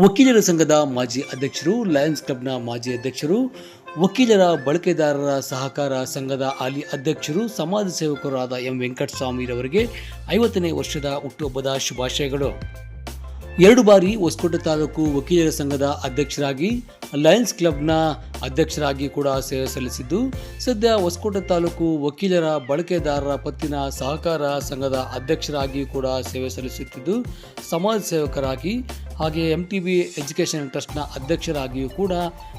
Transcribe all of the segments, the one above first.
ವಕೀಲರ ಸಂಘದ ಮಾಜಿ ಅಧ್ಯಕ್ಷರು, ಲಯನ್ಸ್ ಕ್ಲಬ್ನ ಮಾಜಿ ಅಧ್ಯಕ್ಷರು, ವಕೀಲರ ಬಳಕೆದಾರರ ಸಹಕಾರ ಸಂಘದ ಹಾಲಿ ಅಧ್ಯಕ್ಷರು, ಸಮಾಜ ಸೇವಕರಾದ ಎಂ ವೆಂಕಟಸ್ವಾಮಿರವರಿಗೆ ಐವತ್ತನೇ ವರ್ಷದ ಹುಟ್ಟುಹಬ್ಬದ ಶುಭಾಶಯಗಳು. ಎರಡು ಬಾರಿ ಹೊಸಕೋಟೆ ತಾಲೂಕು ವಕೀಲರ ಸಂಘದ ಅಧ್ಯಕ್ಷರಾಗಿ ಲಯನ್ಸ್ ಕ್ಲಬ್ನ ಅಧ್ಯಕ್ಷರಾಗಿ ಕೂಡ ಸೇವೆ ಸಲ್ಲಿಸಿದ್ದು, ಸದ್ಯ ಹೊಸಕೋಟೆ ತಾಲೂಕು ವಕೀಲರ ಬಳಕೆದಾರರ ಪತ್ತಿನ ಸಹಕಾರ ಸಂಘದ ಅಧ್ಯಕ್ಷರಾಗಿ ಕೂಡ ಸೇವೆ ಸಲ್ಲಿಸುತ್ತಿದ್ದು, ಸಮಾಜ ಸೇವಕರಾಗಿ ಹಾಗೆ ಎಂ ಟಿ ಬಿ ಎಜುಕೇಷನ್ ಟ್ರಸ್ಟ್ನ ಅಧ್ಯಕ್ಷರಾಗಿಯೂ ಕೂಡ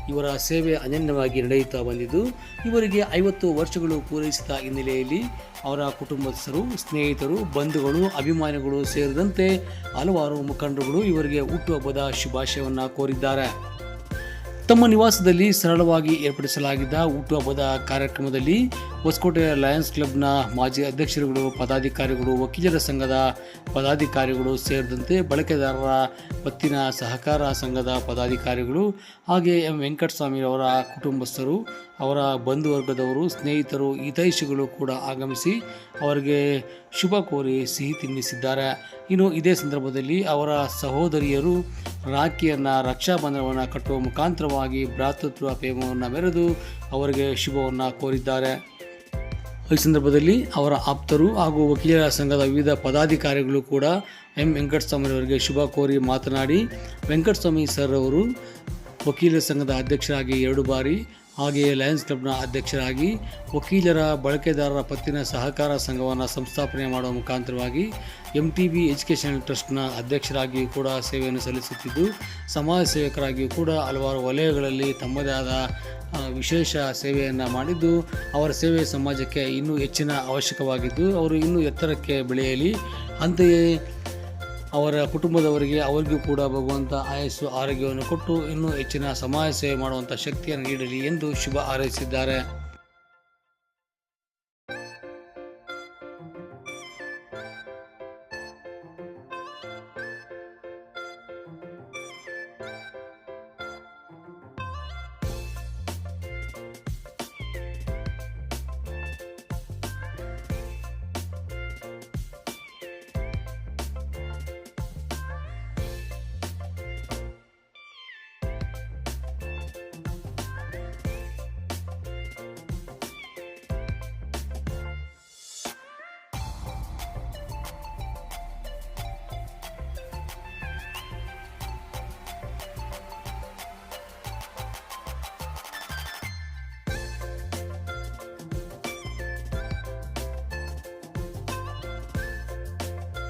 ಇವರ ಸೇವೆ ಅನನ್ಯವಾಗಿ ನಡೆಯುತ್ತಾ ಬಂದಿದ್ದು, ಇವರಿಗೆ ಐವತ್ತು ವರ್ಷಗಳು ಪೂರೈಸಿದ ಹಿನ್ನೆಲೆಯಲ್ಲಿ ಅವರ ಕುಟುಂಬಸ್ಥರು, ಸ್ನೇಹಿತರು, ಬಂಧುಗಳು, ಅಭಿಮಾನಿಗಳು ಸೇರಿದಂತೆ ಹಲವಾರು ಮುಖಂಡರುಗಳು ಇವರಿಗೆ ಹುಟ್ಟುಹಬ್ಬದ ಶುಭಾಶಯವನ್ನು ಕೋರಿದ್ದಾರೆ. ತಮ್ಮ ನಿವಾಸದಲ್ಲಿ ಸರಳವಾಗಿ ಏರ್ಪಡಿಸಲಾಗಿದ್ದ ಹುಟ್ಟುಹಬ್ಬದ ಕಾರ್ಯಕ್ರಮದಲ್ಲಿ ಹೊಸಕೋಟೆ ಲಯನ್ಸ್ ಕ್ಲಬ್ನ ಮಾಜಿ ಅಧ್ಯಕ್ಷರುಗಳು, ಪದಾಧಿಕಾರಿಗಳು, ವಕೀಲರ ಸಂಘದ ಪದಾಧಿಕಾರಿಗಳು ಸೇರಿದಂತೆ ಬಳಕೆದಾರರ ಪತ್ತಿನ ಸಹಕಾರ ಸಂಘದ ಪದಾಧಿಕಾರಿಗಳು ಹಾಗೆ ಎಂ. ವೆಂಕಟಸ್ವಾಮಿ ಅವರ ಕುಟುಂಬಸ್ಥರು, ಅವರ ಬಂಧುವರ್ಗದವರು ಸ್ನೇಹಿತರು, ಹಿತೈಷಿಗಳು ಕೂಡ ಆಗಮಿಸಿ ಅವರಿಗೆ ಶುಭ ಕೋರಿ ಸಿಹಿ ತಿನ್ನಿಸಿದ್ದಾರೆ. ಇನ್ನು ಇದೇ ಸಂದರ್ಭದಲ್ಲಿ ಅವರ ಸಹೋದರಿಯರು ರಾಖಿಯನ್ನು ರಕ್ಷಾಬಂಧನವನ್ನು ಕಟ್ಟುವ ಮುಖಾಂತರವಾಗಿ ಭ್ರಾತೃತ್ವ ಪ್ರೇಮವನ್ನು ಮೆರೆದು ಅವರಿಗೆ ಶುಭವನ್ನು ಕೋರಿದ್ದಾರೆ. ಈ ಸಂದರ್ಭದಲ್ಲಿ ಅವರ ಆಪ್ತರು ಹಾಗೂ ವಕೀಲರ ಸಂಘದ ವಿವಿಧ ಪದಾಧಿಕಾರಿಗಳು ಕೂಡ ಎಂ. ವೆಂಕಟಸ್ವಾಮಿಯವರಿಗೆ ಶುಭ ಕೋರಿ ಮಾತನಾಡಿ, ವೆಂಕಟಸ್ವಾಮಿ ಸರ್ ಅವರು ವಕೀಲರ ಸಂಘದ ಅಧ್ಯಕ್ಷರಾಗಿ ಎರಡು ಬಾರಿ ಹಾಗೆಯೇ ಲಯನ್ಸ್ ಕ್ಲಬ್ನ ಅಧ್ಯಕ್ಷರಾಗಿ ವಕೀಲರ ಬಳಕೆದಾರರ ಪತ್ತಿನ ಸಹಕಾರ ಸಂಘವನ್ನು ಸಂಸ್ಥಾಪನೆ ಮಾಡುವ ಮುಖಾಂತರವಾಗಿ ಎಂ ಟಿ ಬಿ ಎಜುಕೇಷನಲ್ ಟ್ರಸ್ಟ್ನ ಅಧ್ಯಕ್ಷರಾಗಿಯೂ ಕೂಡ ಸೇವೆಯನ್ನು ಸಲ್ಲಿಸುತ್ತಿದ್ದು, ಸಮಾಜ ಸೇವಕರಾಗಿಯೂ ಕೂಡ ಹಲವಾರು ವಲಯಗಳಲ್ಲಿ ತಮ್ಮದೇ ಆದ ವಿಶೇಷ ಸೇವೆಯನ್ನು ಮಾಡಿದ್ದು, ಅವರ ಸೇವೆ ಸಮಾಜಕ್ಕೆ ಇನ್ನೂ ಹೆಚ್ಚಿನ ಅವಶ್ಯಕವಾಗಿದ್ದು, ಅವರು ಇನ್ನೂ ಎತ್ತರಕ್ಕೆ ಬೆಳೆಯಲಿ. ಅಂತೆಯೇ ಅವರ ಕುಟುಂಬದವರಿಗೆ ಅವರಿಗೂ ಕೂಡ ಭಗವಂತ ಆಯಸ್ಸು, ಆರೋಗ್ಯವನ್ನು ಕೊಟ್ಟು ಇನ್ನೂ ಹೆಚ್ಚಿನ ಸಮಾಜ ಸೇವೆ ಮಾಡುವಂಥ ಶಕ್ತಿಯನ್ನು ನೀಡಲಿ ಎಂದು ಶುಭ ಹಾರೈಸಿದ್ದಾರೆ.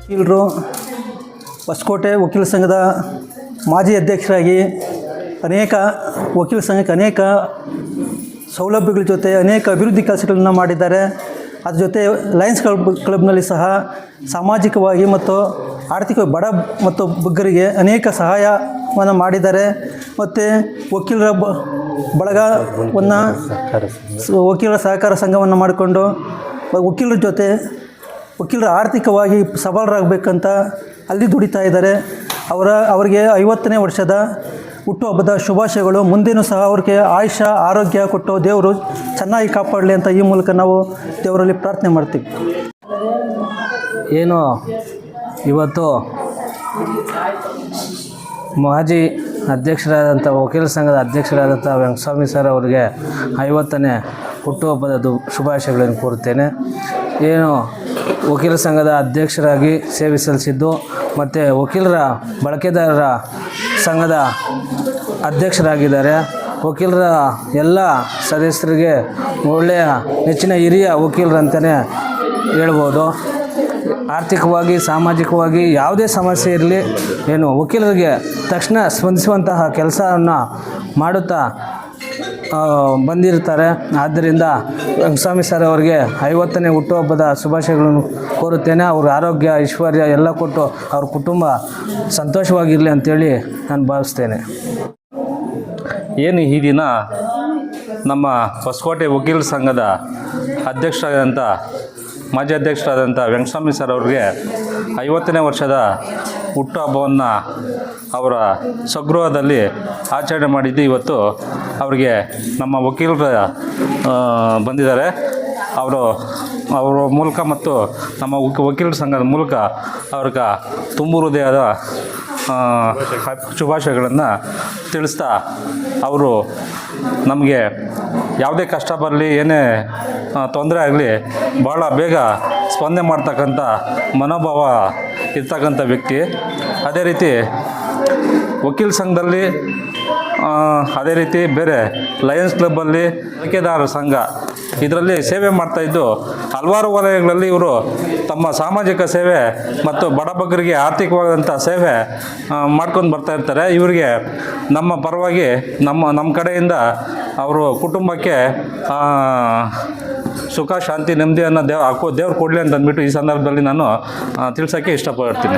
ವಕೀಲರು, ಹೊಸಕೋಟೆ ವಕೀಲ ಸಂಘದ ಮಾಜಿ ಅಧ್ಯಕ್ಷರಾಗಿ ಅನೇಕ ವಕೀಲ ಸಂಘಕ್ಕೆ ಅನೇಕ ಸೌಲಭ್ಯಗಳ ಜೊತೆ ಅನೇಕ ಅಭಿವೃದ್ಧಿ ಕೆಲಸಗಳನ್ನು ಮಾಡಿದ್ದಾರೆ. ಅದ್ರ ಜೊತೆ ಲಯನ್ಸ್ ಕ್ಲಬ್, ಕ್ಲಬ್ನಲ್ಲಿ ಸಹ ಸಾಮಾಜಿಕವಾಗಿ ಮತ್ತು ಆರ್ಥಿಕ ಬಡ ಮತ್ತು ಬಗ್ಗರಿಗೆ ಅನೇಕ ಸಹಾಯವನ್ನು ಮಾಡಿದ್ದಾರೆ. ಮತ್ತು ವಕೀಲರ ಬಳಗವನ್ನು, ವಕೀಲರ ಸಹಕಾರ ಸಂಘವನ್ನು ಮಾಡಿಕೊಂಡು, ವಕೀಲರ ಜೊತೆ ವಕೀಲರು ಆರ್ಥಿಕವಾಗಿ ಸಬಲರಾಗಬೇಕಂತ ಅಲ್ಲಿ ದುಡಿತಾ ಇದ್ದಾರೆ. ಅವರ, ಅವರಿಗೆ ಐವತ್ತನೇ ವರ್ಷದ ಹುಟ್ಟುಹಬ್ಬದ ಶುಭಾಶಯಗಳು. ಮುಂದೇನೂ ಸಹ ಅವ್ರಿಗೆ ಆಯುಷ ಆರೋಗ್ಯ ಕೊಟ್ಟು ದೇವರು ಚೆನ್ನಾಗಿ ಕಾಪಾಡಲಿ ಅಂತ ಈ ಮೂಲಕ ನಾವು ದೇವರಲ್ಲಿ ಪ್ರಾರ್ಥನೆ ಮಾಡ್ತೀವಿ. ಏನು ಇವತ್ತು ಮಾಜಿ ಅಧ್ಯಕ್ಷರಾದಂಥ, ವಕೀಲ ಸಂಘದ ಅಧ್ಯಕ್ಷರಾದಂಥ ವೆಂಕಟಸ್ವಾಮಿ ಸರ್ ಅವರಿಗೆ ಐವತ್ತನೇ ಹುಟ್ಟುಹಬ್ಬದ ಶುಭಾಶಯಗಳನ್ನು ಕೋರುತ್ತೇನೆ. ಏನು ವಕೀಲ ಸಂಘದ ಅಧ್ಯಕ್ಷರಾಗಿ ಸೇವೆ ಸಲ್ಲಿಸಿದ್ದು ಮತ್ತು ವಕೀಲರ ಬಳಕೆದಾರರ ಸಂಘದ ಅಧ್ಯಕ್ಷರಾಗಿದ್ದಾರೆ. ವಕೀಲರ ಎಲ್ಲ ಸದಸ್ಯರಿಗೆ ಒಳ್ಳೆಯ ನೆಚ್ಚಿನ ಹಿರಿಯ ವಕೀಲರಂತಲೇ ಹೇಳ್ಬೋದು. ಆರ್ಥಿಕವಾಗಿ, ಸಾಮಾಜಿಕವಾಗಿ ಯಾವುದೇ ಸಮಸ್ಯೆ ಇರಲಿ, ಏನು ವಕೀಲರಿಗೆ ತಕ್ಷಣ ಸ್ಪಂದಿಸುವಂತಹ ಕೆಲಸವನ್ನು ಮಾಡುತ್ತಾ ಬಂದಿರ್ತಾರೆ ಆದ್ದರಿಂದ ರಂಗಸ್ವಾಮಿ ಸರ್ ಅವರಿಗೆ ಐವತ್ತನೇ ಹುಟ್ಟುಹಬ್ಬದ ಶುಭಾಶಯಗಳನ್ನು ಕೋರುತ್ತೇನೆ. ಅವ್ರ ಆರೋಗ್ಯ, ಐಶ್ವರ್ಯ ಎಲ್ಲ ಕೊಟ್ಟು ಅವ್ರ ಕುಟುಂಬ ಸಂತೋಷವಾಗಿರಲಿ ಅಂತೇಳಿ ನಾನು ಭಾವಿಸ್ತೇನೆ. ಏನು ಈ ದಿನ ನಮ್ಮ ಹೊಸಕೋಟೆ ವಕೀಲ ಸಂಘದ ಅಧ್ಯಕ್ಷರಾದಂಥ, ಮಾಜಿ ಅಧ್ಯಕ್ಷರಾದಂಥ ವೆಂಕಟಸ್ವಾಮಿ ಸರ್ ಅವ್ರಿಗೆ ಐವತ್ತನೇ ವರ್ಷದ ಹುಟ್ಟುಹಬ್ಬವನ್ನು ಅವರ ಸ್ವಗೃಹದಲ್ಲಿ ಆಚರಣೆ ಮಾಡಿದ್ದು ಇವತ್ತು ಅವರಿಗೆ ನಮ್ಮ ವಕೀಲರ ಬಂದಿದ್ದಾರೆ. ಅವರು, ಅವರ ಮೂಲಕ ಮತ್ತು ನಮ್ಮ ವಕೀಲರ ಸಂಘದ ಮೂಲಕ ಅವ್ರಿಗೆ ತುಂಬ ಹೃದಯದ ಶುಭಾಶಯಗಳನ್ನು ತಿಳಿಸ್ತಾ ಅವರು ನಮಗೆ ಯಾವುದೇ ಕಷ್ಟ ಬರಲಿ, ಏನೇ ತೊಂದರೆ ಆಗಲಿ ಭಾಳ ಬೇಗ ಸ್ಪಂದನೆ ಮಾಡ್ತಕ್ಕಂಥ ಮನೋಭಾವ ಇರ್ತಕ್ಕಂಥ ವ್ಯಕ್ತಿ. ಅದೇ ರೀತಿ ವಕೀಲ ಸಂಘದಲ್ಲಿ ಅದೇ ರೀತಿ ಬೇರೆ ಲಯನ್ಸ್ ಕ್ಲಬ್ಬಲ್ಲಿ ಬಳಕೆದಾರರ ಸಂಘ ಇದರಲ್ಲಿ ಸೇವೆ ಮಾಡ್ತಾಯಿದ್ದು ಹಲವಾರು ವಲಯಗಳಲ್ಲಿ ಇವರು ತಮ್ಮ ಸಾಮಾಜಿಕ ಸೇವೆ ಮತ್ತು ಬಡಬಗ್ಗರಿಗೆ ಆರ್ಥಿಕವಾದಂಥ ಸೇವೆ ಮಾಡ್ಕೊಂಡು ಬರ್ತಾ ಇರ್ತಾರೆ. ಇವರಿಗೆ ನಮ್ಮ ಪರವಾಗಿ ನಮ್ಮ ನಮ್ಮ ಕಡೆಯಿಂದ ಅವರು ಕುಟುಂಬಕ್ಕೆ ಸುಖ, ಶಾಂತಿ, ನೆಮ್ಮದಿಯನ್ನು ದೇವ್, ಹಾಕೋ ದೇವ್ರು ಕೊಡಲಿ ಅಂತ ಅಂದ್ಬಿಟ್ಟು ಈ ಸಂದರ್ಭದಲ್ಲಿ ನಾನು ತಿಳಿಸೋಕ್ಕೆ ಇಷ್ಟಪಡ್ತೀನಿ.